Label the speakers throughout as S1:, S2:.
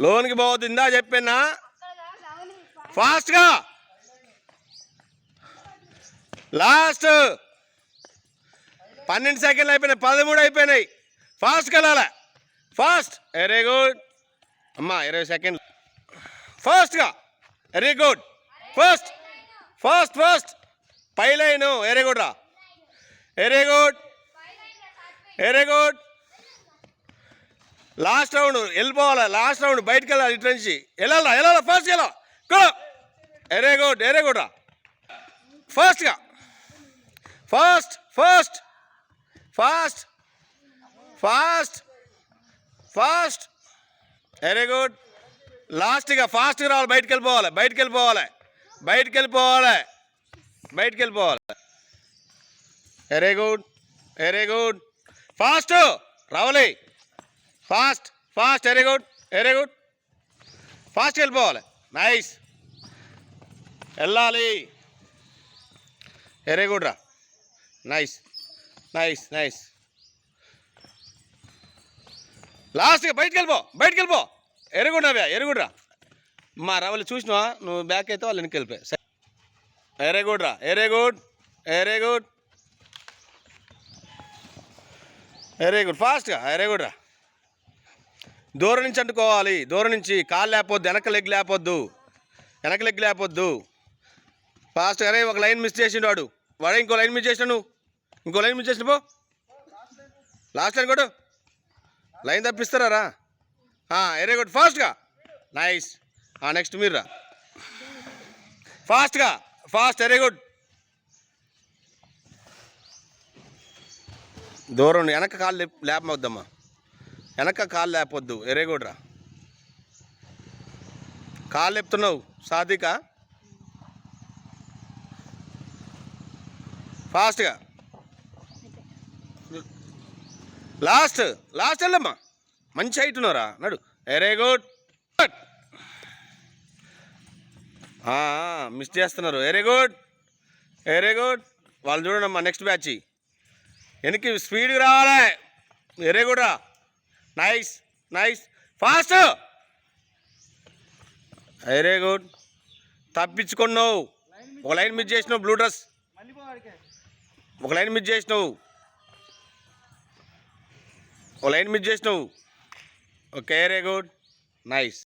S1: లోన్కి పోవద్దు ఇందా చెప్పినా? ఫాస్ట్గా! లాస్ట్! పన్నెండు సెకండ్లు అయిపోయినాయి పదమూడు అయిపోయినాయి. ఫాస్ట్గా వెళ్ళాలి. ఫాస్ట్! Very good. అమ్మా ఇరవై సెకండ్లు. ఫాస్ట్గా! Very good. First! First first! పై లైను వెరీ గుడ్ రా. Very good. Very good. Last round వెళ్ళిపోవాలి? లాస్ట్ రౌండ్ బయటకు వెళ్ళాలి ఇటు నుంచి? వెళ్ళాలా? వెళ్ళాలా? ఫాస్ట్ వెళ్ళా గో గుడ్ ఎరే గుడ్ రా. ఫాస్ట్గా fast fast fast fast fast very good. లాస్ట్గా ఫాస్ట్గా రావాలి బయటకు వెళ్ళిపోవాలి బయటకు వెళ్ళిపోవాలి బయటకు వెళ్ళిపోవాలి బయటకు వెళ్ళిపోవాలి very good very good. Fast రావాలి. Fast fast very good very good. Fast వెళ్ళిపోవాలి. నైస్. వెళ్ళాలి. వెరీ గుడ్ రా. Nice nice nice. లాస్ట్గా బయటికి వెళ్ళిపో బయటికి వెళ్ళిపో. ఎరుగుడు నవ్యా ఎరుగుడ్రా మా రావాలి చూసినావా? నువ్వు బ్యాక్ అయితే వాళ్ళు వెనక్కి వెళ్ళిపోయా వెరీ గుడ్ రా very good very good. Very good ఫాస్ట్గా వెరీ గుడ్ రా. దూరం నుంచి అంటుకోవాలి. దూరం నుంచి కాలు లేకపోద్దు వెనక లెగ్ లేపొద్దు. వెనక లెగ్ లేపొద్దు. ఫాస్ట్ అరే ఒక లైన్ మిస్ చేసిండు వాడు. వాడే ఇంకో లైన్ మిస్ చేసినా నువ్వు ఇంకో లైన్ మిస్ చేసిన పో. లాస్ట్ లైన్ కొట్టు. లైన్ తప్పిస్తారా రా. కొట్టు. గుడ్ ఫాస్ట్గా నైస్. నెక్స్ట్ మీరు రా. ఫాస్ట్గా ఫాస్ట్ వెరీ గుడ్ దూరం వెనక కాళ్ళు లేపమవుద్దమ్మా వెనక కాలు లేపొద్దు వెరీ గుడ్ రా కాలు లేపుతున్నావు సాధిక ఫాస్ట్గా. లాస్ట్ లాస్ట్ వెళ్ళమ్మా. మంచి హైట్ ఉన్నారా నడు. వెరీ గుడ్ మిస్ చేస్తున్నారు వెరీ గుడ్ వెరీ గుడ్ వాళ్ళు చూడండి అమ్మా నెక్స్ట్ బ్యాచ్ వెనక్కి స్పీడ్గా రావాలి. వెరీ గుడ్ రా nice nice fast very good తప్పించుకున్నావు. ఒక లైన్ మిస్ చేసినావు బ్లూ డ్రెస్ ఒక లైన్ మిస్ చేసినావు. ఒక లైన్ మిస్ చేసినావు. ఓకే వెరీ గుడ్ నైస్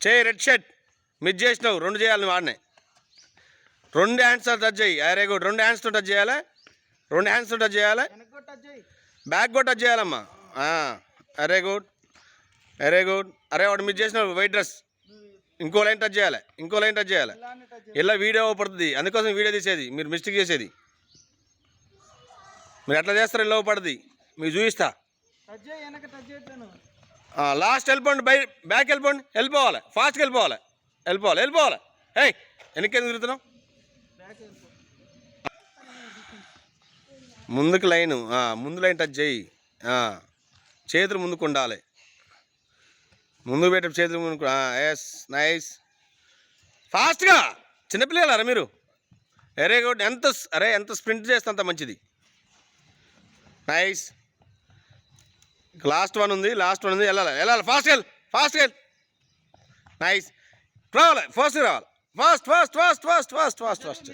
S1: చేయి రెడ్ షర్ట్ మిస్ చేసినావు రెండు చేయాలి వాడిని రెండు హ్యాండ్స్తో టచ్ చేయి వెరీ గుడ్ రెండు హ్యాండ్స్తో టచ్ చేయాలి? రెండు హ్యాండ్స్తో టచ్ చేయాలి? బ్యాక్ కూడా టచ్ చేయాలమ్మా వెరీ గుడ్ వెరీ గుడ్. అరే వాడు మిస్ చేసినావు వైట్ డ్రెస్. ఇంకో లైన్ టచ్ చేయాలి ఇంకో లైన్ టచ్ చేయాలి. ఇలా వీడియో పడుతుంది? అందుకోసం వీడియో తీసేది మీరు మిస్టేక్ చేసేది. మీరు ఎట్లా చేస్తారు ఇలా పడుతుంది? మీకు చూపిస్తా. లాస్ట్ వెళ్ళిపోండి బై బ్యాక్ వెళ్ళిపోండి వెళ్ళిపోవాలి ఫాస్ట్గా వెళ్ళిపోవాలి వెళ్ళిపోవాలి వెళ్ళిపోవాలి. ఏయ్ వెనక్కి ఎందుకు తిరుగుతున్నావు? ముందుకు లైను ముందు లైన్ టచ్ చేయి. చేతులు ముందుకు ఉండాలి. ముందుకు పెట్టే చేతులు ముందుకు ఎస్ నైస్ ఫాస్ట్గా చిన్నపిల్లలారా మీరు. అరే గుడ్ ఎంత అరే ఎంత స్ప్రింట్ చేస్తే అంత మంచిది. నైస్ లాస్ట్ వన్ ఉంది లాస్ట్ వన్ ఉంది. వెళ్ళాలి వెళ్ళాలి. ఫాస్ట్ వెళ్ళి ఫాస్ట్ వెళ్ళి. నైస్ రావాలి ఫస్ట్ రావాలి. Fast fast fast fast fast fast fast